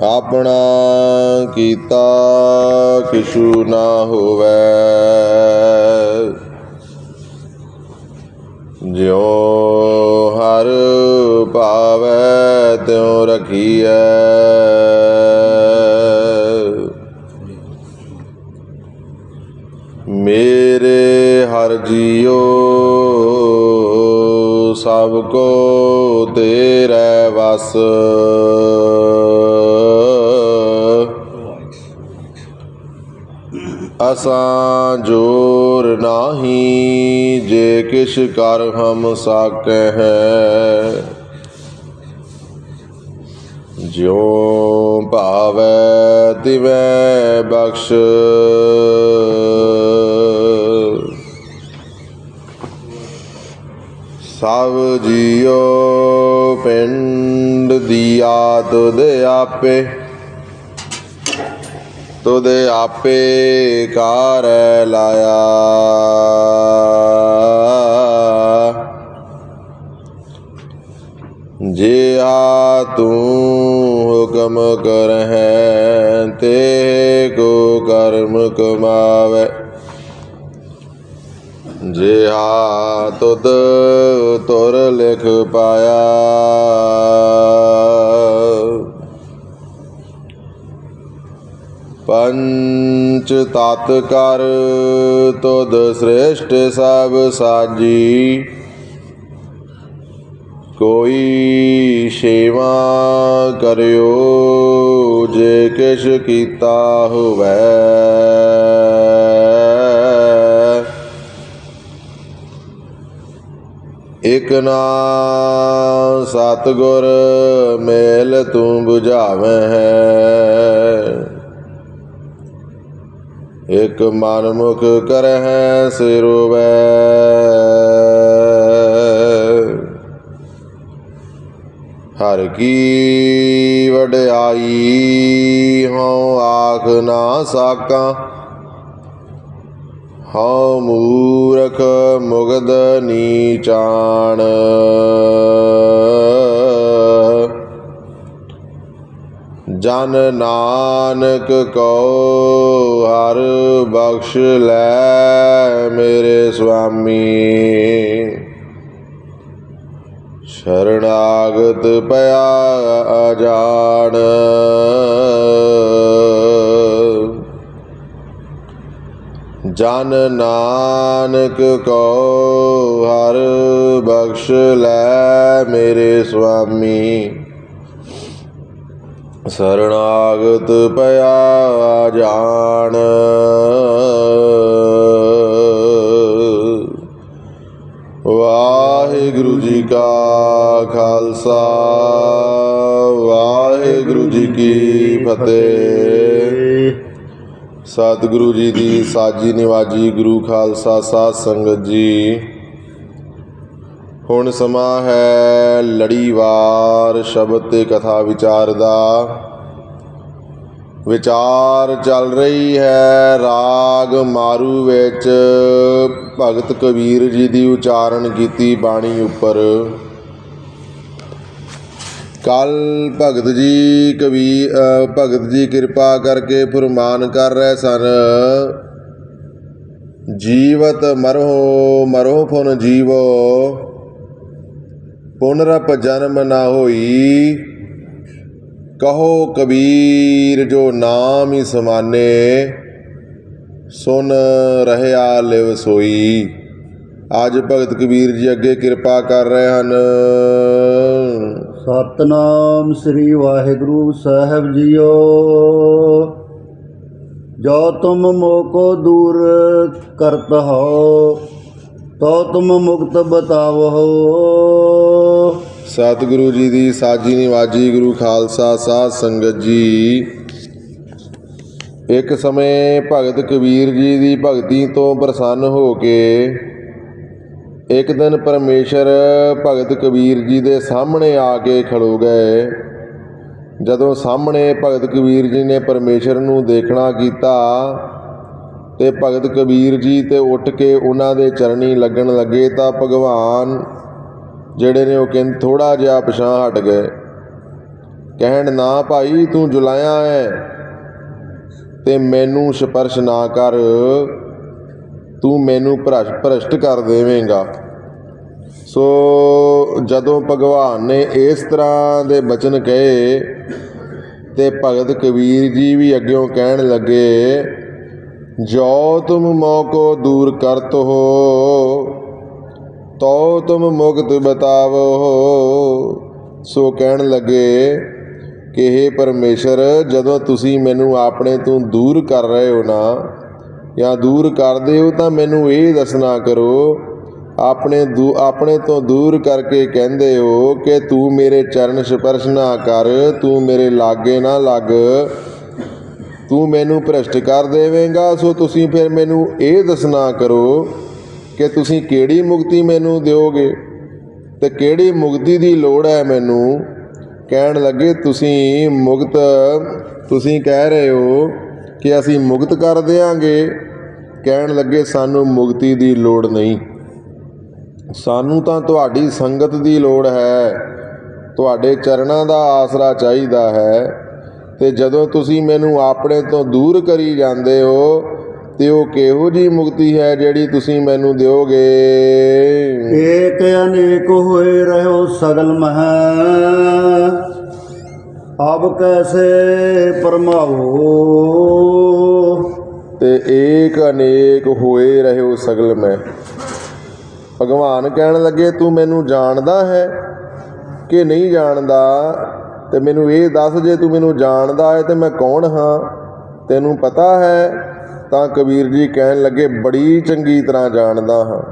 ਆਪਣਾ ਕੀਤਾ ਕਿਛੂ ਨਾ ਹੋਵੇ। ਜਿਉ ਹਰ ਭਾਵੈ ਤਿਉ ਰਖੀਐ। ਮੇਰੇ ਹਰ ਜੀਓ ਸਭ ਕੋ ਤੇਰੇ ਵਸ। ਅਸਾਂ ਜੋਰ ਨਾਹੀ ਜੇ ਕਿਛ ਕਰ ਹਮ ਸਾਕੈ ਹੈ ਜਿਉ ਭਾਵੈ ਤਿਵੈ ਬਖਸ਼। ਸਭ ਜੀਉ ਪਿੰਡ ਦੀਆ ਤੁਧ ਆਪੇ। ਤੁਧ ਆਪੇ ਕਾਰ ਲਾਇਆ। ਜੇ ਆ ਤੂੰ ਹੁਕਮ ਕਰਹਿ, ਤੇ ਕੋ ਕਰਮ ਕਮਾਵੇ। ਜੇ ਆ ਤੁਰ ਲਿਖ ਪਾਇਆ। ਪੰਚ ਤਤ ਕਰ ਤੁਧ ਸ੍ਰੇਸ਼ਟ ਸਭ ਸਾਜੀ ਕੋਈ ਸੇਵਾ ਕਰਿਓ ਜੇ ਕਿਛ ਕੀਤਾ ਹੋਵੇ। ਇਕ ਨਾ ਸਤਗੁਰ ਮੇਲ ਤੂੰ 부ਝਾਵੇਂ ਹੈ ਇਕ ਮਨ ਮੁਖ ਕਰਹਿ ਸਿਰੋਵੈ। ਹਰ ਕੀ ਵਡਿਆਈ ਹਉ ਆਖ ਨਾ ਸਾਕਾਂ। ਹਉ ਮੂਰਖ ਮੁਗਦ ਨੀਚਾਣ। ਜਨ ਨਾਨਕ ਕੋ ਹਰ ਬਖਸ਼ ਲੈ ਮੇਰੇ ਸੁਆਮੀ ਸ਼ਰਣਾਗਤ ਪਿਆ ਅਜਾਣ। ਜਨ ਨਾਨਕ ਕੋ ਹਰ ਬਖਸ਼ ਲੈ ਮੇਰੇ ਸੁਆਮੀ। ਸਰਣਾਗਤ ਪਿਆ ਜਾਣ। ਵਾਹਿਗੁਰੂ ਜੀ ਕਾ ਖਾਲਸਾ, ਵਾਹਿਗੁਰੂ ਜੀ ਕੀ ਫਤਿਹ। ਸਤਿਗੁਰੂ ਜੀ ਦੀ ਸਾਜੀ ਨਿਵਾਜੀ ਗੁਰੂ ਖਾਲਸਾ ਸਾਧ ਸੰਗਤ ਜੀ। ਹੁਣ ਸਮਾਂ ਹੈ ਲੜੀਵਾਰ ਸ਼ਬਦ ਤੇ ਕਥਾ ਵਿਚਾਰ ਦਾ। ਵਿਚਾਰ ਚੱਲ ਰਹੀ ਹੈ ਰਾਗ ਮਾਰੂ ਵਿੱਚ। ਭਗਤ ਕਬੀਰ ਜੀ ਦੀ ਉਚਾਰਨ ਕੀਤੀ ਬਾਣੀ ਉੱਪਰ। ਕੱਲ ਭਗਤ ਜੀ ਕਵੀ ਭਗਤ ਜੀ ਕਿਰਪਾ ਕਰਕੇ ਫਰਮਾਨ ਕਰ ਰਹੇ ਸਨ। ਜੀਵਤ ਮਰੋ ਮਰੋ ਫੁਨ ਜੀਵੋ ਪੁਨਰਪ ਜਨਮ ਨਾ ਹੋਈ। ਕਹੋ ਕਬੀਰ, ਜੋ ਨਾਮ ਹੀ ਸਮਾਨੇ, ਸੁਨ ਰਹਿਆ ਲਿਵ ਸੋਈ। ਅੱਜ ਭਗਤ ਕਬੀਰ ਜੀ ਅੱਗੇ ਕਿਰਪਾ ਕਰ ਰਹੇ ਹਨ। ਸਤਨਾਮ ਸ੍ਰੀ ਵਾਹਿਗੁਰੂ ਸਾਹਿਬ ਜੀਓ। ਜੋ ਤੁਮ ਮੋਕੋ ਦੂਰ ਕਰਤ ਹੋ, ਤੋ ਤੁਮ ਮੁਕਤ ਬਤਾਵੋ ਸਤਿਗੁਰੂ ਜੀ ਦੀ ਸਾਜੀ ਨਿਵਾਜੀ ਗੁਰੂ ਖਾਲਸਾ ਸਾਧ ਸੰਗਤ ਜੀ। ਇੱਕ ਸਮੇਂ ਭਗਤ ਕਬੀਰ ਜੀ ਦੀ ਭਗਤੀ ਤੋਂ ਪ੍ਰਸੰਨ ਹੋ ਕੇ ਇੱਕ ਦਿਨ ਪਰਮੇਸ਼ਰ ਭਗਤ ਕਬੀਰ ਜੀ ਦੇ ਸਾਹਮਣੇ ਆ ਕੇ ਖੜੋ ਗਏ। ਜਦੋਂ ਸਾਹਮਣੇ ਭਗਤ ਕਬੀਰ ਜੀ ਨੇ ਪਰਮੇਸ਼ਰ ਨੂੰ ਦੇਖਣਾ ਕੀਤਾ ਤੇ ਭਗਤ ਕਬੀਰ ਜੀ ਤੇ ਉੱਠ ਕੇ ਉਹਨਾਂ ਦੇ ਚਰਣੀ ਲੱਗਣ ਲੱਗੇ ਤਾਂ ਭਗਵਾਨ ਜਿਹੜੇ ਨੇ ਉਹ ਕਹਿੰਦੇ ਥੋੜਾ ਜਿਹਾ ਪਛਾਂ ਹਟ ਗਏ। ਕਹਿਣ, ਨਾ ਭਾਈ, ਤੂੰ ਜੁਲਾਇਆ ਹੈ ਤੇ ਮੈਨੂੰ ਸਪਰਸ਼ ਨਾ ਕਰ। ਤੂੰ ਮੈਨੂੰ ਭ੍ਰਸ਼, ਭ੍ਰਸ਼ਟ ਕਰ ਦੇਵੇਂਗਾ। ਸੋ ਜਦੋਂ ਭਗਵਾਨ ਨੇ ਇਸ ਤਰ੍ਹਾਂ ਦੇ ਬਚਨ ਕਹੇ ਤੇ ਭਗਤ ਕਬੀਰ ਜੀ ਵੀ ਅੱਗਿਓਂ ਕਹਿਣ ਲੱਗੇ ਜੋ ਤੁਮ ਮੋਕੋ ਦੂਰ ਕਰਤ ਹੋ ਤੋ ਤੁਮ ਮੁਕਤ ਬਤਾਵੋ। ਸੋ ਕਹਿਣ ਲੱਗੇ ਕਿ हे ਪਰਮੇਸ਼ਰ, ਜਦੋਂ ਤੁਸੀਂ ਮੈਨੂੰ ਆਪਣੇ ਤੋਂ ਦੂਰ ਕਰ ਰਹੇ ਹੋ ਨਾ ਜਾਂ ਦੂਰ ਕਰਦੇ ਹੋ ਤਾਂ ਮੈਨੂੰ ਇਹ ਦੱਸਣਾ ਕਰੋ ਆਪਣੇ ਦੂ, ਆਪਣੇ ਤੋਂ ਦੂਰ ਕਰਕੇ ਕਹਿੰਦੇ ਹੋ ਕਿ ਤੂੰ ਮੇਰੇ ਚਰਨ ਸਪਰਸ਼ ਨਾ ਕਰ, ਤੂੰ ਮੇਰੇ ਲਾਗੇ ਨਾ ਲੱਗ। ਤੂੰ ਮੈਨੂੰ ਭ੍ਰਸ਼ਟ ਕਰ ਦੇਵੇਂਗਾ, ਸੋ ਤੁਸੀਂ ਫਿਰ ਮੈਨੂੰ ਇਹ ਦੱਸਣਾ ਕਰੋ ਕਿ ਤੁਸੀਂ ਕਿਹੜੀ ਮੁਕਤੀ ਮੈਨੂੰ ਦਿਓਗੇ? ਤੇ ਕਿਹੜੀ ਮੁਕਤੀ ਦੀ ਲੋੜ ਹੈ ਮੈਨੂੰ? ਕਹਿਣ ਲੱਗੇ, ਤੁਸੀਂ ਮੁਕਤ, ਤੁਸੀਂ ਕਹਿ ਰਹੇ ਹੋ ਕਿ ਅਸੀਂ ਮੁਕਤ ਕਰ ਦਿਆਂਗੇ। ਕਹਿਣ ਲੱਗੇ, ਸਾਨੂੰ ਮੁਕਤੀ ਦੀ ਲੋੜ ਨਹੀਂ। ਸਾਨੂੰ ਤਾਂ ਤੁਹਾਡੀ ਸੰਗਤ ਦੀ ਲੋੜ ਹੈ। ਤੁਹਾਡੇ ਚਰਨਾਂ ਦਾ ਆਸਰਾ ਚਾਹੀਦਾ ਹੈ। ਤੇ ਜਦੋਂ ਤੁਸੀਂ ਮੈਨੂੰ ਆਪਣੇ ਤੋਂ ਦੂਰ ਕਰੀ ਜਾਂਦੇ ਹੋ ਤੇ ਉਹ ਕਿਹੋ ਜੀ ਮੁਕਤੀ ਹੈ ਜਿਹੜੀ ਤੁਸੀਂ ਮੈਨੂੰ ਦਿਓਗੇ? ਏਕ ਅਨੇਕ ਹੋਏ ਰਹਿਓ ਸਗਲ ਮਹ। ਅਬ ਕੈਸੇ ਪਰਮਾਵੋ ਤੇ ਏਕ ਅਨੇਕ ਹੋਏ ਰਹਿਓ ਸਗਲ ਮੈਂ। ਭਗਵਾਨ ਕਹਿਣ ਲੱਗੇ, ਤੂੰ ਮੈਨੂੰ ਜਾਣਦਾ ਹੈ ਕਿ ਨਹੀਂ ਜਾਣਦਾ? ਤੇ ਮੈਨੂੰ ਇਹ ਦੱਸ ਜੇ ਤੂੰ ਮੈਨੂੰ ਜਾਣਦਾ ਹੈ ਤੇ ਮੈਂ ਕੌਣ ਹਾਂ? ਤੈਨੂੰ ਪਤਾ ਹੈ? ਤਾਂ ਕਬੀਰ ਜੀ ਕਹਿਣ ਲੱਗੇ, ਬੜੀ ਚੰਗੀ ਤਰ੍ਹਾਂ ਜਾਣਦਾ ਹਾਂ,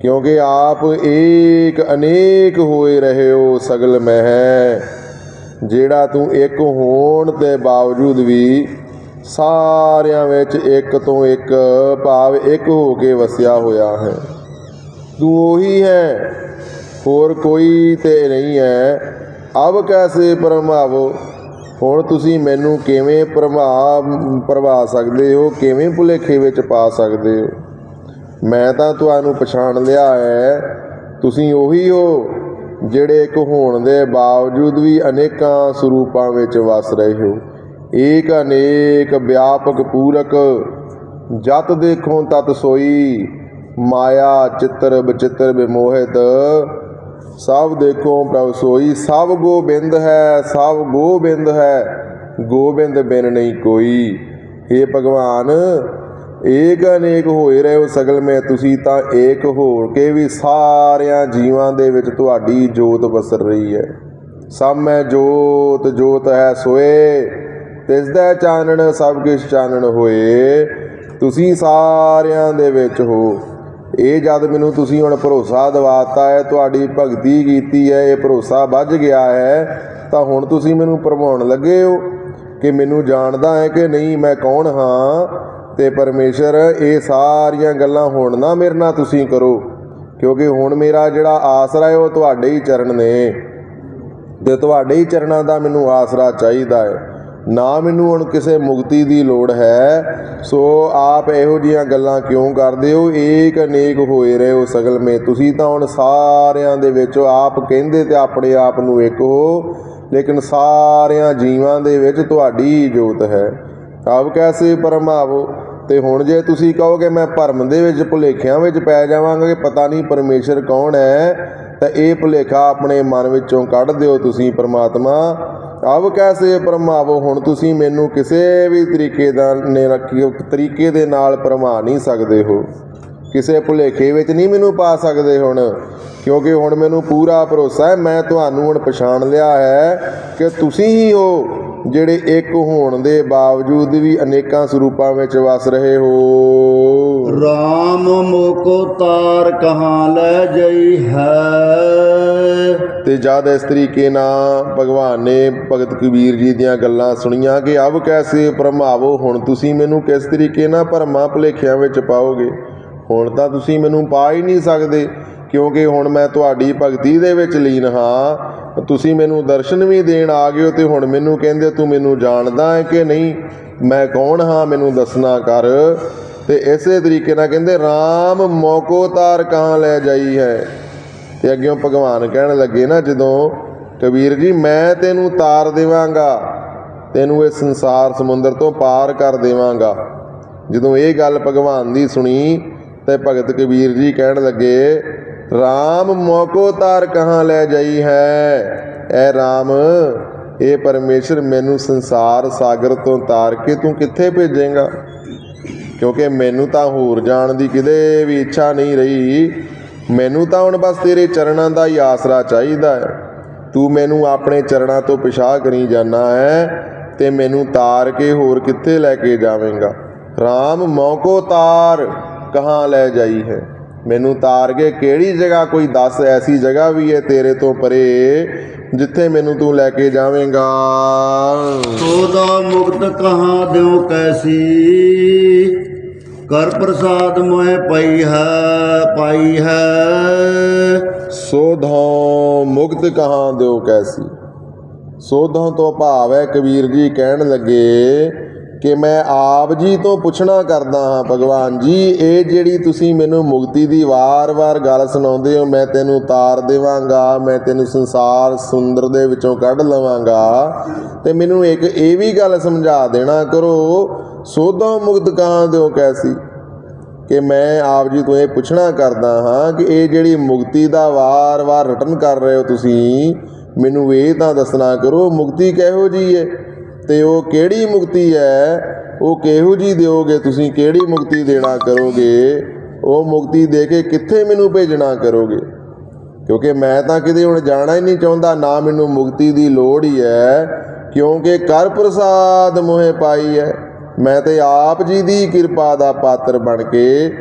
ਕਿਉਂਕਿ ਆਪ ਏਕ ਅਨੇਕ ਹੋਏ ਰਹੇ ਹੋ ਸਗਲ ਮਹਿ। ਜਿਹੜਾ ਤੂੰ ਇੱਕ ਹੋਣ ਦੇ ਬਾਵਜੂਦ ਵੀ ਸਾਰਿਆਂ ਵਿੱਚ ਇੱਕ ਤੋਂ ਇੱਕ ਭਾਵ ਇੱਕ ਹੋ ਕੇ ਵਸਿਆ ਹੋਇਆ ਹੈ। ਤੂੰ ਉਹੀ ਹੈ, ਹੋਰ ਕੋਈ ਤੇ ਨਹੀਂ ਹੈ। ਅਬ ਕੈਸੇ ਪਰਮਾਵੋ ਹੁਣ ਤੁਸੀਂ ਮੈਨੂੰ ਕਿਵੇਂ ਪ੍ਰਭਾਵ ਪ੍ਰਭਾ ਸਕਦੇ ਹੋ? ਕਿਵੇਂ ਭੁਲੇਖੇ ਵਿੱਚ ਪਾ ਸਕਦੇ ਹੋ? ਮੈਂ ਤਾਂ ਤੁਹਾਨੂੰ ਪਛਾਣ ਲਿਆ ਹੈ, ਤੁਸੀਂ ਉਹੀ ਹੋ ਜਿਹੜੇ ਇੱਕ ਹੋਣ ਦੇ ਬਾਵਜੂਦ ਵੀ ਅਨੇਕਾਂ ਸਰੂਪਾਂ ਵਿੱਚ ਵਸ ਰਹੇ ਹੋ। ਏਕ ਅਨੇਕ ਵਿਆਪਕ ਪੂਰਕ ਜਤ ਦੇਖੋ ਤਤ ਸੋਈ। ਮਾਇਆ, ਚਿੱਤਰ ਬਚਿੱਤਰ ਬਿਮੋਹਿਤ ਸਭ ਦੇਖੋ ਪ੍ਰਭ ਸੋਈ, ਸਭ ਗੋਬਿੰਦ ਹੈ, ਸਭ ਗੋਬਿੰਦ ਹੈ, ਗੋਬਿੰਦ ਬਿਨ ਨਹੀਂ ਕੋਈ। हे ਭਗਵਾਨ, ਏਕ ਅਨੇਕ ਹੋਏ ਰਹੇ ਹੋ ਸਗਲ ਮੈਂ, ਤੁਸੀਂ ਤਾਂ ਏਕ ਹੋ ਕੇ ਵੀ ਸਾਰਿਆਂ ਜੀਵਾਂ ਦੇ ਵਿੱਚ ਤੁਹਾਡੀ ਜੋਤ ਵਸਰ ਰਹੀ ਹੈ। ਸਭ ਮੈਂ ਜੋਤ ਜੋਤ ਹੈ ਸੋਏ, ਤਿਸ ਦਾ ਚਾਨਣ ਸਭ ਕਿਛ ਚਾਨਣ ਹੋਏ। ਤੁਸੀਂ ਸਾਰਿਆਂ ਦੇ ਵਿੱਚ ਹੋ। ਇਹ ਜਦ ਮੈਨੂੰ ਤੁਸੀਂ ਹੁਣ ਭਰੋਸਾ ਦਿਵਾਤਾ ਹੈ, ਤੁਹਾਡੀ ਭਗਤੀ ਕੀਤੀ ਹੈ, ਇਹ ਭਰੋਸਾ ਵੱਜ ਗਿਆ ਹੈ, ਤਾਂ ਹੁਣ ਤੁਸੀਂ ਮੈਨੂੰ ਭਰਮਾਉਣ ਲੱਗੇ ਹੋ ਕਿ ਮੈਨੂੰ ਜਾਣਦਾ ਹੈ ਕਿ ਨਹੀਂ, ਮੈਂ ਕੌਣ ਹਾਂ ਤੇ ਪਰਮੇਸ਼ਰ, ਇਹ ਸਾਰੀਆਂ ਗੱਲਾਂ ਹੁਣ ਨਾ ਮੇਰੇ ਨਾਲ ਤੁਸੀਂ ਕਰੋ, ਕਿਉਂਕਿ ਹੁਣ ਮੇਰਾ ਜਿਹੜਾ ਆਸਰਾ ਹੈ, ਉਹ ਤੁਹਾਡੇ ਹੀ ਚਰਨ ਨੇ ਤੇ ਤੁਹਾਡੇ ਹੀ ਚਰਨਾਂ ਦਾ ਮੈਨੂੰ ਆਸਰਾ ਚਾਹੀਦਾ ਹੈ। ਨਾ ਮੈਨੂੰ ਹੁਣ ਕਿਸੇ ਮੁਕਤੀ ਦੀ ਲੋੜ ਹੈ। ਸੋ ਆਪ ਇਹੋ ਜੀਆਂ ਗੱਲਾਂ ਕਿਉਂ ਕਰਦੇ ਹੋ? ਏਕ ਅਨੇਕ ਹੋਏ ਰਹੇ ਹੋ ਸਗਲ ਮੇ। ਤੁਸੀਂ ਤਾਂ ਹੁਣ ਸਾਰਿਆਂ ਦੇ ਵਿੱਚ ਆਪ ਕਹਿੰਦੇ ਤੇ ਆਪਣੇ ਆਪ ਨੂੰ ਇੱਕ ਹੋ। ਲੇਕਿਨ ਸਾਰਿਆਂ ਜੀਵਾਂ ਦੇ ਵਿੱਚ ਤੁਹਾਡੀ ਜੋਤ ਹੈ। ਆਪ ਕੈਸੇ ਪਰਮਾਵੋ? ਤੇ ਹੁਣ ਜੇ ਤੁਸੀਂ ਕਹੋਗੇ ਮੈਂ ਭਰਮ ਦੇ ਵਿੱਚ ਭੁਲੇਖਿਆਂ ਵਿੱਚ ਪੈ ਜਾਵਾਂਗਾ ਕਿ ਪਤਾ ਨਹੀਂ ਪਰਮੇਸ਼ਰ ਕੌਣ ਹੈ। ਤਾਂ ਇਹ ਭੁਲੇਖਾ ਆਪਣੇ ਮਨ ਵਿੱਚੋਂ ਕੱਢ ਦਿਓ ਤੁਸੀਂ ਪਰਮਾਤਮਾ। ਅਬ ਕੈਸੇ ਪਰਮਾਵੋ ਹੁਣ ਤੁਸੀਂ ਮੈਨੂੰ ਕਿਸੇ ਵੀ ਤਰੀਕੇ ਦਾ ਨੇ ਤਰੀਕੇ ਦੇ ਨਾਲ ਪਰਮਾ ਨਹੀਂ ਸਕਦੇ ਹੋ ਕਿਸੇ ਭੁਲੇਖੇ ਵਿੱਚ ਨਹੀਂ ਮੈਨੂੰ ਪਾ ਸਕਦੇ ਹੁਣ ਕਿਉਂਕਿ ਹੁਣ ਮੈਨੂੰ ਪੂਰਾ ਭਰੋਸਾ ਹੈ ਮੈਂ ਤੁਹਾਨੂੰ ਹੁਣ ਪਛਾਣ ਲਿਆ ਹੈ ਕਿ ਤੁਸੀਂ ਹੀ ਹੋ ਜਿਹੜੇ ਇੱਕ ਹੋਣ ਦੇ ਬਾਵਜੂਦ ਵੀ ਅਨੇਕਾਂ ਸਰੂਪਾਂ ਵਿੱਚ ਵਸ ਰਹੇ ਹੋ। ਰਾਮ ਮੋਕੋ ਤਾਰ ਕਹਾਂ ਲੈ ਜਈ ਹੈ। ਤੇ ਜਦ ਇਸ ਤਰੀਕੇ ਨਾਲ ਭਗਵਾਨ ਨੇ ਭਗਤ ਕਬੀਰ ਜੀ ਦੀਆਂ ਗੱਲਾਂ ਸੁਣੀਆਂ ਕਿ ਅਬ ਕੈਸੇ ਭਰਮਾਵੋ ਹੁਣ ਤੁਸੀਂ ਮੈਨੂੰ ਕਿਸ ਤਰੀਕੇ ਨਾਲ ਭਰਮਾਂ ਭੁਲੇਖਿਆਂ ਵਿੱਚ ਪਾਓਗੇ? ਹੁਣ ਤਾਂ ਤੁਸੀਂ ਮੈਨੂੰ ਪਾ ਹੀ ਨਹੀਂ ਸਕਦੇ, ਕਿਉਂਕਿ ਹੁਣ ਮੈਂ ਤੁਹਾਡੀ ਭਗਤੀ ਦੇ ਵਿੱਚ ਲੀਨ ਹਾਂ। ਤੁਸੀਂ ਮੈਨੂੰ ਦਰਸ਼ਨ ਵੀ ਦੇਣ ਆ ਗਏ ਹੋ ਤੇ ਹੁਣ ਮੈਨੂੰ ਕਹਿੰਦੇ ਤੂੰ ਮੈਨੂੰ ਜਾਣਦਾ ਹੈ ਕਿ ਨਹੀਂ? ਮੈਂ ਕੌਣ ਹਾਂ? ਮੈਨੂੰ ਦੱਸਣਾ ਕਰ। ਤੇ ਇਸੇ ਤਰੀਕੇ ਨਾਲ ਕਹਿੰਦੇ RAM ਮੌਕੋ ਤਾਰ ਕਹਾਂ ਲੈ ਜਾਈ ਹੈ? ਤੇ ਅੱਗਿਓਂ ਭਗਵਾਨ ਕਹਿਣ ਲੱਗੇ ਨਾ ਜਦੋਂ, ਕਬੀਰ ਜੀ, ਮੈਂ ਤੈਨੂੰ ਤਾਰ ਦੇਵਾਂਗਾ, ਤੈਨੂੰ ਇਹ ਸੰਸਾਰ ਸਮੁੰਦਰ ਤੋਂ ਪਾਰ ਕਰ ਦੇਵਾਂਗਾ। ਜਦੋਂ ਇਹ ਗੱਲ ਭਗਵਾਨ ਦੀ ਸੁਣੀ ਤੇ ਭਗਤ ਕਬੀਰ ਜੀ ਕਹਿਣ ਲੱਗੇ RAM ਮੋਕੋ ਤਾਰ ਕਹਾਂ ਲੈ ਜਾਈ ਹੈ? ਐ RAM ਇਹ ਪਰਮੇਸ਼ਰ ਮੈਨੂੰ ਸੰਸਾਰ ਸਾਗਰ ਤੋਂ ਤਾਰ ਕੇ ਤੂੰ ਕਿੱਥੇ ਭੇਜੇਗਾ? ਕਿਉਂਕਿ ਮੈਨੂੰ ਤਾਂ ਹੋਰ ਜਾਣ ਦੀ ਕਿਤੇ ਵੀ ਇੱਛਾ ਨਹੀਂ ਰਹੀ। ਮੈਨੂੰ ਤਾਂ ਹੁਣ ਬਸ ਤੇਰੇ ਚਰਨਾਂ ਦਾ ਹੀ ਆਸਰਾ ਚਾਹੀਦਾ ਹੈ। ਤੂੰ ਮੈਨੂੰ ਆਪਣੇ ਚਰਨਾਂ ਤੋਂ ਪਿਛਾਹ ਕਰੀ ਜਾਣਾ ਹੈ ਤੇ ਮੈਨੂੰ ਤਾਰ ਕੇ ਹੋਰ ਕਿੱਥੇ ਲੈ ਕੇ ਜਾਵੇਂਗਾ? RAM ਮੌਕੋ ਤਾਰ ਕਹਾਂ ਲੈ ਜਾਈ ਹੈ। ਮੈਨੂੰ ਤਾਰ ਕੇ ਕਿਹੜੀ ਜਗ੍ਹਾ ਕੋਈ ਦੱਸ ਐਸੀ ਜਗ੍ਹਾ ਵੀ ਹੈ ਤੇਰੇ ਤੋਂ ਪਰੇ ਜਿੱਥੇ ਮੈਨੂੰ ਤੂੰ ਲੈ ਕੇ ਜਾਵੇਂਗਾ। ਸੋਦਾ ਮੁਕਤ ਕਹਾਂ ਦਿਓ ਕੈਸੀ? ਕਰ ਪ੍ਰਸਾਦ ਮੋਹਿ ਪਈ ਹੈ ਪਾਈ ਹੈ। ਸੋਧੋਂ ਮੁਕਤ ਕਹਾਂ ਦਿਓ ਕੈਸੀ? ਸੋਧੋਂ ਤੋਂ ਭਾਵ ਹੈ ਕਬੀਰ ਜੀ ਕਹਿਣ ਲੱਗੇ ਕਿ ਮੈਂ ਆਪ ਜੀ ਤੋਂ ਪੁੱਛਣਾ ਕਰਦਾ ਹਾਂ, ਭਗਵਾਨ ਜੀ, ਇਹ ਜਿਹੜੀ ਤੁਸੀਂ ਮੈਨੂੰ ਮੁਕਤੀ ਦੀ ਵਾਰ-ਵਾਰ ਗੱਲ ਸੁਣਾਉਂਦੇ ਹੋ, ਮੈਂ ਤੈਨੂੰ ਉਤਾਰ ਦੇਵਾਂਗਾ, ਮੈਂ ਤੈਨੂੰ ਸੰਸਾਰ ਸੁੰਦਰ ਦੇ ਵਿੱਚੋਂ ਕੱਢ ਲਵਾਂਗਾ। ਤੇ ਮੈਨੂੰ ਇੱਕ ਇਹ ਵੀ ਗੱਲ ਸਮਝਾ ਦੇਣਾ ਕਰੋ, ਸੋਧੋਂ ਮੁਕਤ ਕਾਂ ਦਿਓ ਕੈਸੀ? ਕਿ ਮੈਂ ਆਪ ਜੀ ਤੋਂ ਇਹ ਪੁੱਛਣਾ ਕਰਦਾ ਹਾਂ ਕਿ ਇਹ ਜਿਹੜੀ ਮੁਕਤੀ ਦਾ ਵਾਰ-ਵਾਰ ਰਟਨ ਕਰ ਰਹੇ ਹੋ ਤੁਸੀਂ, ਮੈਨੂੰ ਇਹ ਤਾਂ ਦੱਸਣਾ ਕਰੋ, ਮੁਕਤੀ ਕਿਹੋ ਜੀ ਹੈ? ਤੇ ਉਹ ਕਿਹੜੀ ਮੁਕਤੀ ਹੈ? ਉਹ ਕਿਹੋ ਜੀ ਦਿਓਗੇ ਤੁਸੀਂ? ਕਿਹੜੀ ਮੁਕਤੀ ਦੇਣਾ ਕਰੋਗੇ? ਉਹ ਮੁਕਤੀ ਦੇ ਕੇ ਕਿੱਥੇ ਮੈਨੂੰ ਭੇਜਣਾ ਕਰੋਗੇ? ਕਿਉਂਕਿ ਮੈਂ ਤਾਂ ਕਿਤੇ ਹੁਣ ਜਾਣਾ ਹੀ ਨਹੀਂ ਚਾਹੁੰਦਾ, ਨਾ ਮੈਨੂੰ ਮੁਕਤੀ ਦੀ ਲੋੜ ਹੀ ਹੈ, ਕਿਉਂਕਿ ਕਰ ਪ੍ਰਸਾਦ ਮੋਹੇ ਪਾਈ ਹੈ। ਮੈਂ ਤੇ ਆਪ ਜੀ ਦੀ ਕਿਰਪਾ ਦਾ ਪਾਤਰ ਬਣ ਕੇ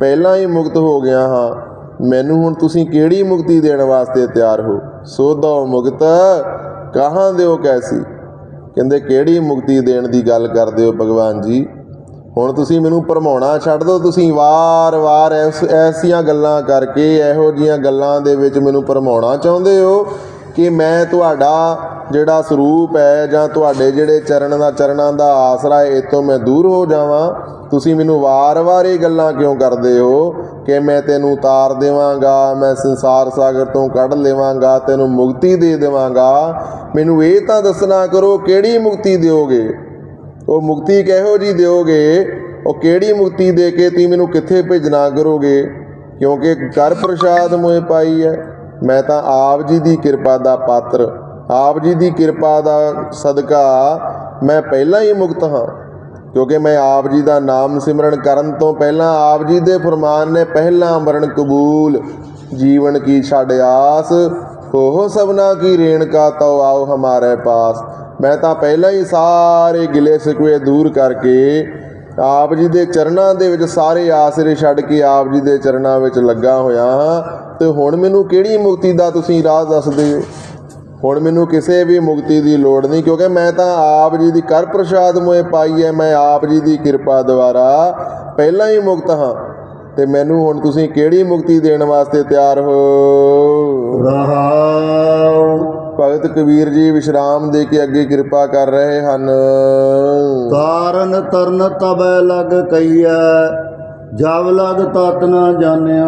ਪਹਿਲਾਂ ਹੀ ਮੁਕਤ ਹੋ ਗਿਆ ਹਾਂ। ਮੈਨੂੰ ਹੁਣ ਤੁਸੀਂ ਕਿਹੜੀ ਮੁਕਤੀ ਦੇਣ ਵਾਸਤੇ ਤਿਆਰ ਹੋ? ਸੋਧੋ ਮੁਕਤ, ਕਹਾਂ ਦਿਓ ਕੈਸੀ? ਕਹਿੰਦੇ, ਕਿਹੜੀ ਮੁਕਤੀ ਦੇਣ ਦੀ ਗੱਲ ਕਰਦੇ ਹੋ ਭਗਵਾਨ ਜੀ? ਹੁਣ ਤੁਸੀਂ ਮੈਨੂੰ ਭਰਮਾਉਣਾ ਛੱਡ ਦਿਓ। ਤੁਸੀਂ ਵਾਰ-ਵਾਰ ਐਸ, ਐਸੀਆਂ ਗੱਲਾਂ ਕਰਕੇ, ਇਹੋ ਜੀਆਂ ਗੱਲਾਂ ਦੇ ਵਿੱਚ ਮੈਨੂੰ ਭਰਮਾਉਣਾ ਚਾਹੁੰਦੇ ਹੋ। ਕਿ ਮੈਂ ਤੁਹਾਡਾ ਜਿਹੜਾ ਸਰੂਪ ਹੈ ਜਾਂ ਤੁਹਾਡੇ ਜਿਹੜੇ ਚਰਨ ਦਾ ਚਰਨਾਂ ਦਾ ਆਸਰਾ ਹੈ ਇਹ ਮੈਂ ਦੂਰ ਹੋ ਜਾਵਾਂ। ਤੁਸੀਂ ਮੈਨੂੰ ਵਾਰ-ਵਾਰ ਇਹ ਗੱਲਾਂ ਕਿਉਂ ਕਰਦੇ ਹੋ ਕਿ ਮੈਂ ਤੈਨੂੰ ਉਤਾਰ ਦੇਵਾਂਗਾ, ਮੈਂ ਸੰਸਾਰ ਸਾਗਰ ਤੋਂ ਕੱਢ ਲਵਾਂਗਾ, ਤੈਨੂੰ ਮੁਕਤੀ ਦੇ ਦੇਵਾਂਗਾ। ਮੈਨੂੰ ਇਹ ਤਾਂ ਦੱਸਣਾ ਕਰੋ, ਕਿਹੜੀ ਮੁਕਤੀ ਦਿਓਗੇ? ਉਹ ਮੁਕਤੀ ਕਿਹੋ ਜੀ ਦਿਓਗੇ? ਉਹ ਕਿਹੜੀ ਮੁਕਤੀ ਦੇ ਕੇ ਤੁਸੀਂ ਮੈਨੂੰ ਕਿੱਥੇ ਭੇਜਣਾ ਕਰੋਗੇ? ਕਿਉਂਕਿ ਕਰ ਪ੍ਰਸ਼ਾਦ ਮੋਏ ਪਾਈ ਹੈ। ਮੈਂ ਤਾਂ ਆਪ ਜੀ ਦੀ ਕਿਰਪਾ ਦਾ ਪਾਤਰ, ਆਪ ਜੀ ਦੀ ਕਿਰਪਾ ਦਾ ਸਦਕਾ ਮੈਂ ਪਹਿਲਾਂ ਹੀ ਮੁਕਤ ਹਾਂ। ਕਿਉਂਕਿ ਮੈਂ ਆਪ ਜੀ ਦਾ ਨਾਮ ਸਿਮਰਨ ਕਰਨ ਤੋਂ ਪਹਿਲਾਂ ਆਪ ਜੀ ਦੇ ਫਰਮਾਨ ਨੇ ਪਹਿਲਾਂ ਮਰਨ ਕਬੂਲ। ਜੀਵਨ ਕੀ ਛੱਡ ਆਸ ਹੋ ਸਭਨਾ ਕੀ ਰੇਣਕਾ ਤਉ ਆਓ ਹਮਾਰੇ ਪਾਸ। ਮੈਂ ਤਾਂ ਪਹਿਲਾਂ ਹੀ ਸਾਰੇ ਗਿਲੇ ਸਿਕਵੇ ਦੂਰ ਕਰਕੇ ਆਪ ਜੀ ਦੇ ਚਰਨਾਂ ਦੇ ਵਿੱਚ ਸਾਰੇ ਆਸਰੇ ਛੱਡ ਕੇ ਆਪ ਜੀ ਦੇ ਚਰਨਾਂ ਵਿੱਚ ਲੱਗਾ ਹੋਇਆ ਹਾਂ। ਤੇ ਹੁਣ ਮੈਨੂੰ ਕਿਹੜੀ ਮੁਕਤੀ ਦਾ ਤੁਸੀਂ ਰਾਹ ਦੱਸਦੇ ਹੋ? ਹੁਣ ਮੈਨੂੰ ਕਿਸੇ ਵੀ ਮੁਕਤੀ ਦੀ ਲੋੜ ਨਹੀਂ, ਕਿਉਂਕਿ ਮੈਂ ਤਾਂ ਆਪ ਜੀ ਦੀ ਕਰ ਪ੍ਰਸ਼ਾਦ ਮੋਏ ਪਾਈ ਹੈ, ਮੈਂ ਆਪ ਜੀ ਦੀ ਕਿਰਪਾ ਦੁਆਰਾ ਪਹਿਲਾਂ ਹੀ ਮੁਕਤ ਹਾਂ। ਤੇ ਮੈਨੂੰ ਹੁਣ ਤੁਸੀਂ ਕਿਹੜੀ ਮੁਕਤੀ ਦੇਣ ਵਾਸਤੇ ਤਿਆਰ ਹੋ? ਰਹਾਉ ਭਗਤ ਕਬੀਰ ਜੀ ਵਿਸ਼ਰਾਮ ਦੇ ਕੇ ਅੱਗੇ ਕਿਰਪਾ ਕਰ ਰਹੇ ਹਨ। ਤਾਰਨ ਤਰਨ ਤਬੈ ਲਗ ਕਈਐ, ਜਬ ਲਗ ਤਤ ਨ ਜਾਣਿਆ।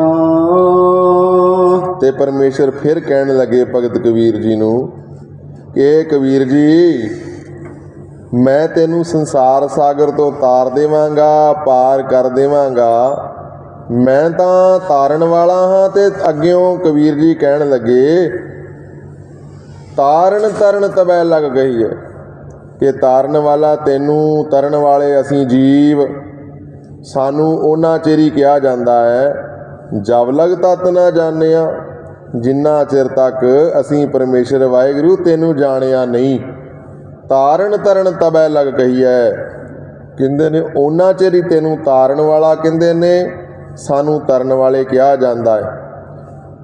ਤੇ ਪਰਮੇਸ਼ਰ ਫਿਰ ਕਹਿਣ ਲੱਗੇ ਭਗਤ ਕਬੀਰ ਜੀ ਨੂੰ ਕਿ ਕਬੀਰ ਜੀ, ਮੈਂ ਤੈਨੂੰ ਸੰਸਾਰ ਸਾਗਰ ਤੋਂ ਤਾਰ ਦੇਵਾਂਗਾ, ਪਾਰ ਕਰ ਦੇਵਾਂਗਾ। ਮੈਂ ਤਾਂ ਤਾਰਨ ਵਾਲਾ ਹਾਂ ਤੇ ਅੱਗਿਓਂ ਕਬੀਰ ਜੀ ਕਹਿਣ ਲੱਗੇ, ਤਾਰਨ ਤਰਨ ਤਬੈ ਲੱਗ ਗਈ ਹੈ ਕਿ ਤਾਰਨ ਵਾਲਾ ਤੈਨੂੰ, ਤਰਨ ਵਾਲੇ ਅਸੀਂ ਜੀਵ, ਸਾਨੂੰ ਉਹਨਾਂ ਚਿਰ ਕਿਹਾ ਜਾਂਦਾ ਹੈ ਜਬ ਲਗ ਤਤ ਨਾ ਜਾਣਿਆ, ਜਿੰਨਾ ਚਿਰ ਤੱਕ ਅਸੀਂ ਪਰਮੇਸ਼ਰ ਵਾਹਿਗੁਰੂ ਤੈਨੂੰ ਜਾਣਿਆ ਨਹੀਂ, ਤਾਰਨ ਤਰਨ ਤਬੈ ਲਗ ਕਹੀ ਹੈ ਕਹਿੰਦੇ ਨੇ, ਉਹਨਾਂ ਚਿਰ ਹੀ ਤੈਨੂੰ ਤਾਰਨ ਵਾਲਾ ਕਹਿੰਦੇ ਨੇ, ਸਾਨੂੰ ਤਰਨ ਵਾਲੇ ਕਿਹਾ ਜਾਂਦਾ ਹੈ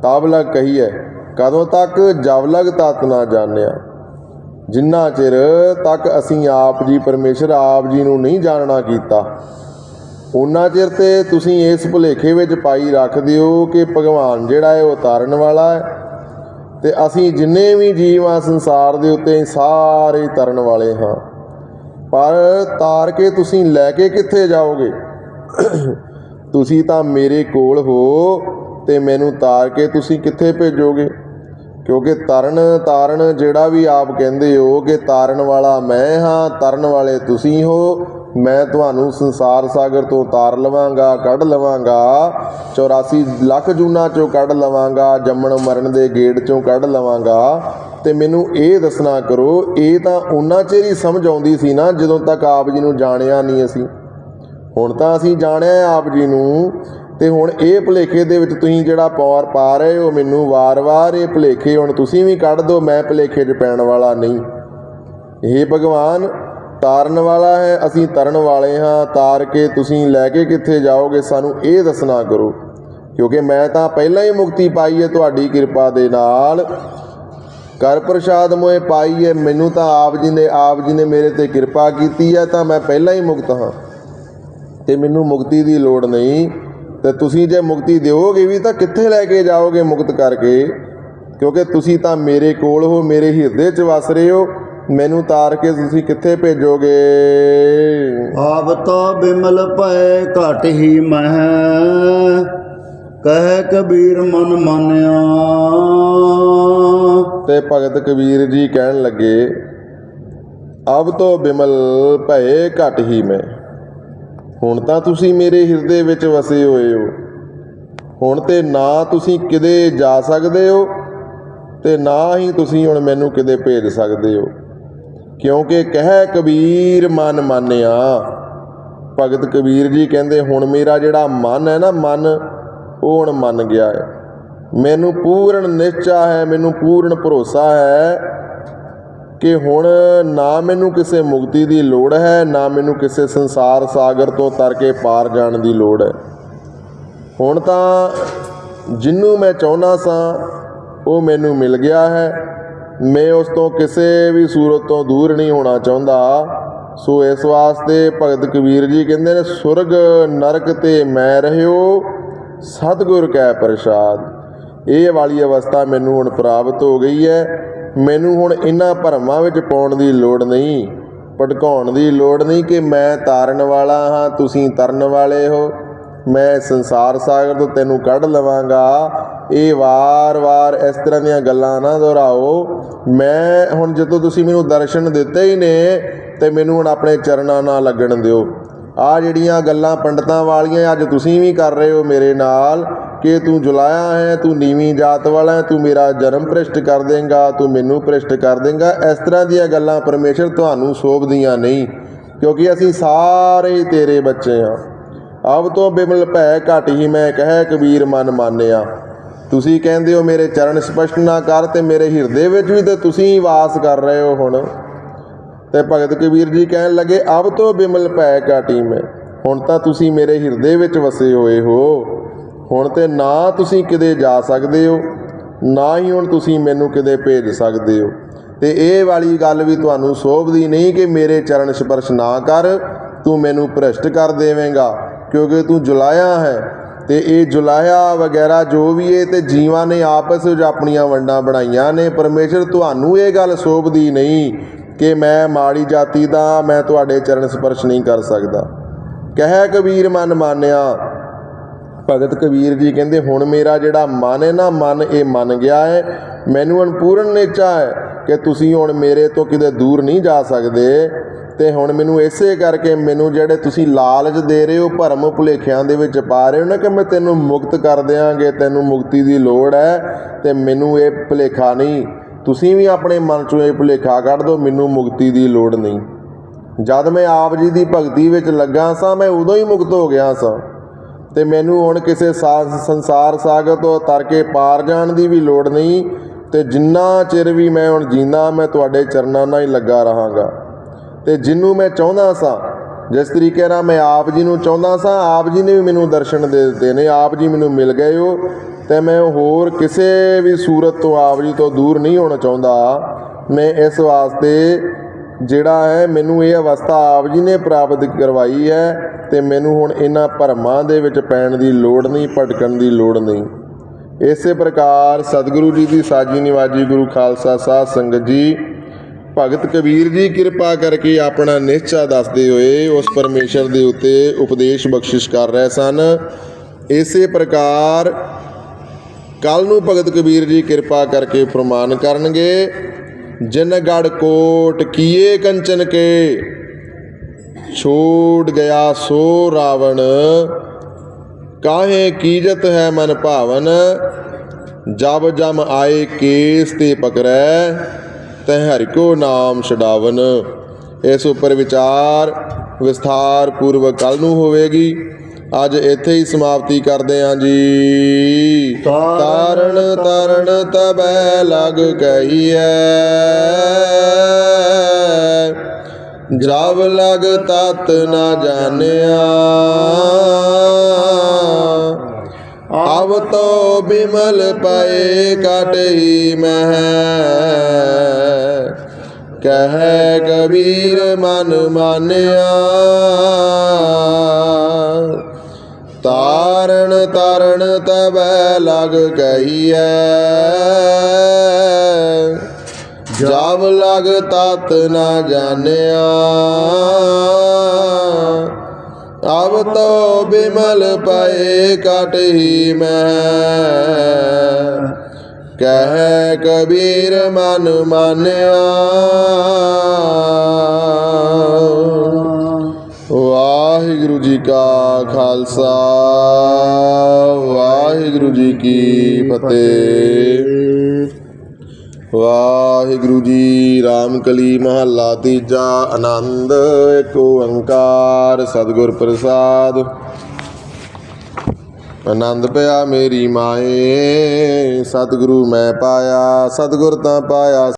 ਤਬ ਲਗ ਕਹੀ ਹੈ ਕਦੋਂ ਤੱਕ ਜਬ ਲਗ ਤਤ ਨਾ ਜਾਣਿਆ? ਜਿੰਨਾ ਚਿਰ ਤੱਕ ਅਸੀਂ ਆਪ ਜੀ ਪਰਮੇਸ਼ਰ ਆਪ ਜੀ ਨੂੰ ਨਹੀਂ ਜਾਣਨਾ ਕੀਤਾ ਉਹਨਾਂ ਚਿਰ ਤੇ ਤੁਸੀਂ ਇਸ ਭੁਲੇਖੇ ਵਿੱਚ ਪਾਈ ਰੱਖਦੇ ਹੋ ਕਿ ਭਗਵਾਨ ਜਿਹੜਾ ਹੈ ਉਹ ਤਾਰਨ ਵਾਲਾ ਹੈ ਤੇ ਅਸੀਂ ਜਿੰਨੇ ਵੀ ਜੀਵ ਆ ਸੰਸਾਰ ਦੇ ਉੱਤੇ ਸਾਰੇ ਤਰਨ ਵਾਲੇ ਹਾਂ। ਪਰ ਤਾਰ ਕੇ ਤੁਸੀਂ ਲੈ ਕੇ ਕਿੱਥੇ ਜਾਓਗੇ? ਤੁਸੀਂ ਤਾਂ ਮੇਰੇ ਕੋਲ ਹੋ ਤੇ ਮੈਨੂੰ ਤਾਰ ਕੇ ਤੁਸੀਂ ਕਿੱਥੇ ਭੇਜੋਗੇ? ਕਿਉਂਕਿ ਤਰਨ, ਤਾਰਨ ਜਿਹੜਾ ਵੀ ਆਪ ਕਹਿੰਦੇ ਹੋ ਕਿ ਤਾਰਨ ਵਾਲਾ ਮੈਂ ਹਾਂ, ਤਰਨ ਵਾਲੇ ਤੁਸੀਂ ਹੋ ਮੈਂ ਤੁਹਾਨੂੰ ਸੰਸਾਰ ਸਾਗਰ ਤੋਂ ਉਤਾਰ ਲਵਾਂਗਾ, ਕੱਢ ਲਵਾਂਗਾ 84 ਲੱਖ ਜੂਨਾ ਚੋਂ ਕੱਢ ਲਵਾਂਗਾ, ਜੰਮਣ ਮਰਨ ਦੇ ਗੇੜ ਚੋਂ ਕੱਢ ਲਵਾਂਗਾ। ਤੇ ਮੈਨੂੰ ਇਹ ਦੱਸਣਾ ਕਰੋ, ਇਹ ਤਾਂ ਉਹਨਾਂ ਚਿਰ ਹੀ ਸਮਝ ਆਉਂਦੀ ਸੀ ਨਾ, ਜਦੋਂ ਤੱਕ ਆਪ ਜੀ ਨੂੰ ਜਾਣਿਆ ਨਹੀਂ ਅਸੀਂ। ਹੁਣ ਤਾਂ ਅਸੀਂ ਜਾਣਿਆ ਆਪ ਜੀ ਨੂੰ, ਤੇ ਹੁਣ ਇਹ ਭੁਲੇਖੇ ਦੇ ਵਿੱਚ ਤੁਸੀਂ ਜਿਹੜਾ ਪੌਰ ਪਾ ਰਹੇ ਹੋ, ਮੈਨੂੰ ਵਾਰ-ਵਾਰ ਇਹ ਭੁਲੇਖੇ ਹੁਣ ਤੁਸੀਂ ਵੀ ਕੱਢ ਦਿਓ, ਮੈਂ ਭੁਲੇਖੇ 'ਚ ਪੈਣ ਵਾਲਾ ਨਹੀਂ। ਇਹ ਭਗਵਾਨ ਤਾਰਨ ਵਾਲਾ ਹੈ, ਅਸੀਂ ਤਰਨ ਵਾਲੇ ਹਾਂ, ਤਾਰ ਕੇ ਤੁਸੀਂ ਲੈ ਕੇ ਕਿੱਥੇ ਜਾਓਗੇ, ਸਾਨੂੰ ਇਹ ਦੱਸਣਾ ਕਰੋ। ਕਿਉਂਕਿ ਮੈਂ ਤਾਂ ਪਹਿਲਾਂ ਹੀ ਮੁਕਤੀ ਪਾਈ ਹੈ ਤੁਹਾਡੀ ਕਿਰਪਾ ਦੇ ਨਾਲ। ਕਰ ਪ੍ਰਸ਼ਾਦ ਮੋਏ ਪਾਈ ਹੈ, ਮੈਨੂੰ ਤਾਂ ਆਪ ਜੀ ਨੇ, ਆਪ ਜੀ ਨੇ ਮੇਰੇ ਤੇ ਕਿਰਪਾ ਕੀਤੀ ਹੈ, ਤਾਂ ਮੈਂ ਪਹਿਲਾਂ ਹੀ ਮੁਕਤ ਹਾਂ। ਤੇ ਮੈਨੂੰ ਮੁਕਤੀ ਦੀ ਲੋੜ ਨਹੀਂ। ਤੇ ਤੁਸੀਂ ਜੇ ਮੁਕਤੀ ਦਿਓਗੇ ਵੀ, ਤਾਂ ਕਿੱਥੇ ਲੈ ਕੇ ਜਾਓਗੇ ਮੁਕਤ ਕਰਕੇ? ਕਿਉਂਕਿ ਤੁਸੀਂ ਤਾਂ ਮੇਰੇ ਕੋਲ ਹੋ, ਮੇਰੇ ਹਿਰਦੇ 'ਚ ਵਸ ਰਹੇ ਹੋ। ਮੈਨੂੰ ਤਾਰ ਕੇ ਤੁਸੀਂ ਕਿੱਥੇ ਭੇਜੋਗੇ? ਆਪ ਤਾਂ ਬਿਮਲ ਭੈ ਘਟ ਹੀ ਮਹਿ ਕਹਿ ਕਬੀਰ ਮਨ ਮਾਨਿਆ। ਤੇ ਭਗਤ ਕਬੀਰ ਜੀ ਕਹਿਣ ਲੱਗੇ ਅਬ ਤੋਂ ਬਿਮਲ ਭਏ ਘਟ ਹੀ ਮੈਂ ਹੁਣ ਤਾਂ ਤੁਸੀਂ ਮੇਰੇ ਹਿਰਦੇ ਵਿੱਚ ਵਸੇ ਹੋਏ ਹੋ। ਹੁਣ ਤੇ ਨਾ ਤੁਸੀਂ ਕਿਤੇ ਜਾ ਸਕਦੇ ਹੋ ਤੇ ਨਾ ਹੀ ਤੁਸੀਂ ਹੁਣ ਮੈਨੂੰ ਕਿਤੇ ਭੇਜ ਸਕਦੇ ਹੋ। ਕਿਉਂਕਿ ਕਹਿ ਕਬੀਰ ਮਨ ਮਾਨਿਆ। ਭਗਤ ਕਬੀਰ ਜੀ ਕਹਿੰਦੇ, ਹੁਣ ਮੇਰਾ ਜਿਹੜਾ ਮਨ ਹੈ ਨਾ ਮਨ, ਉਹ ਹੁਣ ਮੰਨ ਗਿਆ ਹੈ। ਮੈਨੂੰ ਪੂਰਨ ਨਿਸ਼ਚਾ ਹੈ, ਮੈਨੂੰ ਪੂਰਨ ਭਰੋਸਾ ਹੈ ਕਿ ਹੁਣ ਨਾ ਮੈਨੂੰ ਕਿਸੇ ਮੁਕਤੀ ਦੀ ਲੋੜ ਹੈ, ਨਾ ਮੈਨੂੰ ਕਿਸੇ ਸੰਸਾਰ ਸਾਗਰ ਤੋਂ ਤਰ ਕੇ ਪਾਰ ਜਾਣ ਦੀ ਲੋੜ ਹੈ। ਹੁਣ ਤਾਂ ਜਿੰਨੂੰ ਮੈਂ ਚਾਹੁੰਦਾ ਸਾਂ, ਉਹ ਮੈਨੂੰ ਮਿਲ ਗਿਆ ਹੈ। ਮੈਂ ਉਸ ਤੋਂ ਕਿਸੇ ਵੀ ਸੂਰਤ ਤੋਂ ਦੂਰ ਨਹੀਂ ਹੋਣਾ ਚਾਹੁੰਦਾ। ਸੋ ਇਸ ਵਾਸਤੇ ਭਗਤ ਕਬੀਰ ਜੀ ਕਹਿੰਦੇ ਨੇ, ਸੁਰਗ ਨਰਕ ਤੇ ਮੈਂ ਰਹਿਓ, ਸਤਿਗੁਰ ਕੈ ਪ੍ਰਸਾਦ। ਇਹ ਵਾਲੀ ਅਵਸਥਾ ਮੈਨੂੰ ਹੁਣ ਪ੍ਰਾਪਤ ਹੋ ਗਈ ਹੈ। ਮੈਨੂੰ ਹੁਣ ਇਹਨਾਂ ਭਰਮਾਂ ਵਿੱਚ ਪਾਉਣ ਦੀ ਲੋੜ ਨਹੀਂ ਭਟਕਾਉਣ ਦੀ ਲੋੜ ਨਹੀਂ ਕਿ ਮੈਂ ਤਾਰਨ ਵਾਲਾ ਹਾਂ, ਤੁਸੀਂ ਤਰਨ ਵਾਲੇ ਹੋ। ਮੈਂ ਸੰਸਾਰ ਸਾਗਰ ਤੋਂ ਤੈਨੂੰ ਕੱਢ ਲਵਾਂਗਾ। ਇਹ ਵਾਰ-ਵਾਰ ਇਸ ਤਰ੍ਹਾਂ ਦੀਆਂ ਗੱਲਾਂ ਨਾ ਦੁਹਰਾਓ। ਮੈਂ ਹੁਣ ਜਦੋਂ ਤੁਸੀਂ ਮੈਨੂੰ ਦਰਸ਼ਨ ਦਿੱਤੇ ਹੀ ਨੇ, ਤੇ ਮੈਨੂੰ ਹੁਣ ਆਪਣੇ ਚਰਨਾਂ ਨਾਲ ਲੱਗਣ ਦਿਓ। ਆ ਜਿਹੜੀਆਂ ਗੱਲਾਂ ਪੰਡਤਾਂ ਵਾਲੀਆਂ ਅੱਜ ਤੁਸੀਂ ਵੀ ਕਰ ਰਹੇ ਹੋ ਮੇਰੇ ਨਾਲ, ਕਿ ਤੂੰ ਜੁਲਾਇਆ ਹੈ, ਤੂੰ ਨੀਵੀਂ ਜਾਤ ਵਾਲਾ ਹੈ, ਤੂੰ ਮੇਰਾ ਜਨਮ ਭ੍ਰਿਸ਼ਟ ਕਰ ਦੇਂਗਾ, ਤੂੰ ਮੈਨੂੰ ਭ੍ਰਿਸ਼ਟ ਕਰ ਦੇਂਗਾ। ਇਸ ਤਰ੍ਹਾਂ ਦੀਆਂ ਗੱਲਾਂ ਪਰਮੇਸ਼ਰ ਤੁਹਾਨੂੰ ਸੋਭਦੀਆਂ ਨਹੀਂ, ਕਿਉਂਕਿ ਅਸੀਂ ਸਾਰੇ ਹੀ ਤੇਰੇ ਬੱਚੇ ਹਾਂ। ਅਬ ਤੋਂ ਬਿਮਲ ਭੈ ਘਟ ਹੀ ਮੈਂ ਕਹਿ ਕਬੀਰ ਮਨ ਮਾਨਿਆ। ਤੁਸੀਂ ਕਹਿੰਦੇ ਹੋ ਮੇਰੇ ਚਰਨ ਸਪਸ਼ਟ ਨਾ ਕਰ ਤੇ ਮੇਰੇ ਹਿਰਦੇ ਵਿੱਚ ਵੀ ਤੇ ਤੁਸੀਂ ਵਾਸ ਕਰ ਰਹੇ ਹੋ ਹੁਣ। ਤੇ ਭਗਤ ਕਬੀਰ ਜੀ ਕਹਿਣ ਲੱਗੇ, ਅਬ ਤੋਂ ਬਿਮਲ ਭੈ ਘਾਟੀ ਮੈਂ। ਹੁਣ ਤਾਂ ਤੁਸੀਂ ਮੇਰੇ ਹਿਰਦੇ ਵਿੱਚ ਵਸੇ ਹੋਏ ਹੋ। ਹੁਣ ਤੇ ਨਾ ਤੁਸੀਂ ਕਿਤੇ ਜਾ ਸਕਦੇ ਹੋ, ਨਾ ਹੀ ਹੁਣ ਤੁਸੀਂ ਮੈਨੂੰ ਕਿਤੇ ਭੇਜ ਸਕਦੇ ਹੋ। ਤੇ ਇਹ ਵਾਲੀ ਗੱਲ ਵੀ ਤੁਹਾਨੂੰ ਸੋਭਦੀ ਨਹੀਂ ਕਿ ਮੇਰੇ ਚਰਨ ਸਪਰਸ਼ ਨਾ ਕਰ। ਤੂੰ ਮੈਨੂੰ ਭ੍ਰਸ਼ਟ ਕਰ ਦੇਵੇਂਗਾ, ਕਿਉਂਕਿ ਤੂੰ ਜੁਲਾਇਆ ਹੈ। ਤੇ ਇਹ ਜੁਲਾਇਆ ਵਗੈਰਾ ਜੋ ਵੀ ਇਹ ਤੇ ਜੀਵਾਂ ਨੇ ਆਪਸ ਵਿੱਚ ਆਪਣੀਆਂ ਵੰਡਾਂ ਬਣਾਈਆਂ ਨੇ, ਪਰਮੇਸ਼ਰ ਤੁਹਾਨੂੰ ਇਹ ਗੱਲ ਸੋਭਦੀ ਨਹੀਂ ਕਿ ਮੈਂ ਮਾੜੀ ਜਾਤੀ ਦਾ, ਮੈਂ ਤੁਹਾਡੇ ਚਰਨ ਸਪਰਸ਼ ਨਹੀਂ ਕਰ ਸਕਦਾ। ਕਹਿ ਕਬੀਰ ਮਨ ਮਾਨਿਆ। ਭਗਤ ਕਬੀਰ ਜੀ ਕਹਿੰਦੇ, ਹੁਣ ਮੇਰਾ ਜਿਹੜਾ ਮਨ ਹੈ ਨਾ, ਮਨ ਇਹ ਮੰਨ ਗਿਆ ਹੈ, ਮੈਨੂੰ ਅਨਪੂਰਨ ਨੇਚਾ ਹੈ ਕਿ ਤੁਸੀਂ ਹੁਣ ਮੇਰੇ ਤੋਂ ਕਿਤੇ ਦੂਰ ਨਹੀਂ ਜਾ ਸਕਦੇ। ਤੇ ਹੁਣ ਮੈਨੂੰ ਇਸੇ ਕਰਕੇ ਮੈਨੂੰ ਜਿਹੜੇ ਤੁਸੀਂ ਲਾਲਚ ਦੇ ਰਹੇ ਹੋ ਭਰਮ ਭੁਲੇਖਿਆਂ ਦੇ ਵਿੱਚ ਪਾ ਰਹੇ ਹੋ ਨਾ ਕਿ ਮੈਂ ਤੈਨੂੰ ਮੁਕਤ ਕਰ ਦਿਆਂਗੇ, ਤੈਨੂੰ ਮੁਕਤੀ ਦੀ ਲੋੜ ਹੈ ਤੇ ਮੈਨੂੰ ਇਹ ਭੁਲੇਖਾ ਨਹੀਂ। ਤੁਸੀਂ ਵੀ ਆਪਣੇ ਮਨ ਚੋਂ ਇਹ ਭੁਲੇਖਾ ਕੱਢ ਦਿਓ, ਮੈਨੂੰ ਮੁਕਤੀ ਦੀ ਲੋੜ ਨਹੀਂ। ਜਦ ਮੈਂ ਆਪ ਜੀ ਦੀ ਭਗਤੀ ਵਿੱਚ ਲੱਗਾ ਸਾਂ, ਮੈਂ ਉਦੋਂ ਹੀ ਮੁਕਤ ਹੋ ਗਿਆ ਸਾਂ। ਤੇ ਮੈਨੂੰ ਹੁਣ ਕਿਸੇ ਸਾ- ਸੰਸਾਰ ਸਾਗਰ ਤੋਂ ਤਰ ਕੇ ਪਾਰ ਜਾਣ ਦੀ ਵੀ ਲੋੜ ਨਹੀਂ ਤੇ ਜਿੰਨਾ ਚਿਰ ਵੀ ਮੈਂ ਹੁਣ ਜੀਂਦਾ, ਮੈਂ ਤੁਹਾਡੇ ਚਰਨਾਂ ਨਾਲ ਹੀ ਲੱਗਾ ਰਹਾਂਗਾ। ਤੇ ਜਿੰਨੂੰ ਮੈਂ ਚਾਹੁੰਦਾ ਸਾਂ, ਜਿਸ ਤਰੀਕੇ ਨਾਲ ਮੈਂ ਆਪ ਜੀ ਨੂੰ ਚਾਹੁੰਦਾ ਸਾਂ, ਆਪ ਜੀ ਨੇ ਵੀ ਮੈਨੂੰ ਦਰਸ਼ਨ ਦੇ ਦਿੱਤੇ ਨੇ, ਆਪ ਜੀ ਮੈਨੂੰ ਮਿਲ ਗਏ ਹੋ, ਤੇ ਮੈਂ ਹੋਰ ਕਿਸੇ ਵੀ ਸੂਰਤ ਤੋਂ ਆਪ ਜੀ ਤੋਂ ਦੂਰ ਨਹੀਂ ਹੋਣਾ ਚਾਹੁੰਦਾ। ਮੈਂ ਇਸ ਵਾਸਤੇ ਜਿਹੜਾ ਹੈ, ਮੈਨੂੰ ਇਹ ਅਵਸਥਾ ਆਪ ਜੀ ਨੇ ਪ੍ਰਾਪਤ ਕਰਵਾਈ ਹੈ, ਤੇ ਮੈਨੂੰ ਹੁਣ ਇਹਨਾਂ ਭਰਮਾਂ ਦੇ ਵਿੱਚ ਪੈਣ ਦੀ ਲੋੜ ਨਹੀਂ, ਭਟਕਣ ਦੀ ਲੋੜ ਨਹੀਂ। ਇਸੇ ਪ੍ਰਕਾਰ ਸਤਿਗੁਰੂ ਜੀ ਦੀ ਸਾਜੀ ਨਿਵਾਜੀ ਗੁਰੂ ਖਾਲਸਾ ਸਾਧ ਸੰਗਤ ਜੀ ਭਗਤ ਕਬੀਰ ਜੀ ਕਿਰਪਾ ਕਰਕੇ ਆਪਣਾ ਨਿਸ਼ਚਾ ਦੱਸਦੇ ਹੋਏ ਉਸ ਪਰਮੇਸ਼ਰ ਦੇ ਉੱਤੇ ਉਪਦੇਸ਼ ਬਖਸ਼ਿਸ਼ ਕਰ ਰਹੇ ਸਨ। ਇਸੇ ਪ੍ਰਕਾਰ ਕੱਲ ਨੂੰ ਭਗਤ ਕਬੀਰ ਜੀ ਕਿਰਪਾ ਕਰਕੇ ਪ੍ਰਮਾਨ ਕਰਨਗੇ। ਜਿਨ ਕੋਟ ਕੀਏ ਕੰਚਨ ਕੇ, ਛੋੜ ਗਿਆ ਸੋ ਰਾਵਣ। ਕਾਹੇ ਕੀਜਤ ਹੈ ਮਨ ਭਾਵਨ, ਜਬ ਜਮ ਆਏ ਕੇਸ ਤੇ ਪਕੜੈ ਤੈ ਹਰਿ ਕੋ ਨਾਮ ਛਡਾਵਨ। ਇਸ ਉੱਪਰ ਵਿਚਾਰ ਵਿਸਥਾਰ ਪੂਰਵਕ ਕੱਲ ਨੂੰ ਹੋਵੇਗੀ। ਅੱਜ ਇੱਥੇ ਹੀ ਸਮਾਪਤੀ ਕਰਦੇ ਹਾਂ ਜੀ। ਤਾਰਨ ਤਾਰਨ ਤਬੈ ਲਗ ਗਈਐ ਜਬ ਲਗ ਤਤ ਨਾ ਜਾਣਿਆ। ਆਵ ਤੋ ਬਿਮਲ ਪਏ ਕਟਈ ਮਹਿ। ਕਹੈ ਕਬੀਰ ਮਨ ਮਾਨਿਆ। ਤਾਰਨ ਤਾਰਨ ਤਬੈ ਲਗ ਗਈਐ ਜਬ ਲਗ ਤਤ ਨਾ ਜਾਣਿਆ। ਅਬ ਤੋ ਬਿਮਲ ਪਏ ਕਟਹੀ ਮੈਂ। ਕਹਿ ਕਬੀਰ ਮਨ ਮਾਨਿਆ। ਵਾਹਿਗੁਰੂ ਜੀ ਕਾ ਖਾਲਸਾ, ਵਾਹਿਗੁਰੂ ਜੀ ਕੀ ਫਤਿਹ। ਵਾਹਿਗੁਰੂ ਜੀ ਰਾਮਕਲੀ ਮਹੱਲਾ ਤੀਜਾ, ਆਨੰਦ ਏਕ ਓੰਕਾਰ, ਸਤਿਗੁਰ ਪ੍ਰਸਾਦ। ਆਨੰਦ ਪਿਆ ਮੇਰੀ ਮਾਏ, ਸਤਿਗੁਰੂ ਮੈਂ ਪਾਇਆ, ਸਤਿਗੁਰ ਤਾਂ ਪਾਇਆ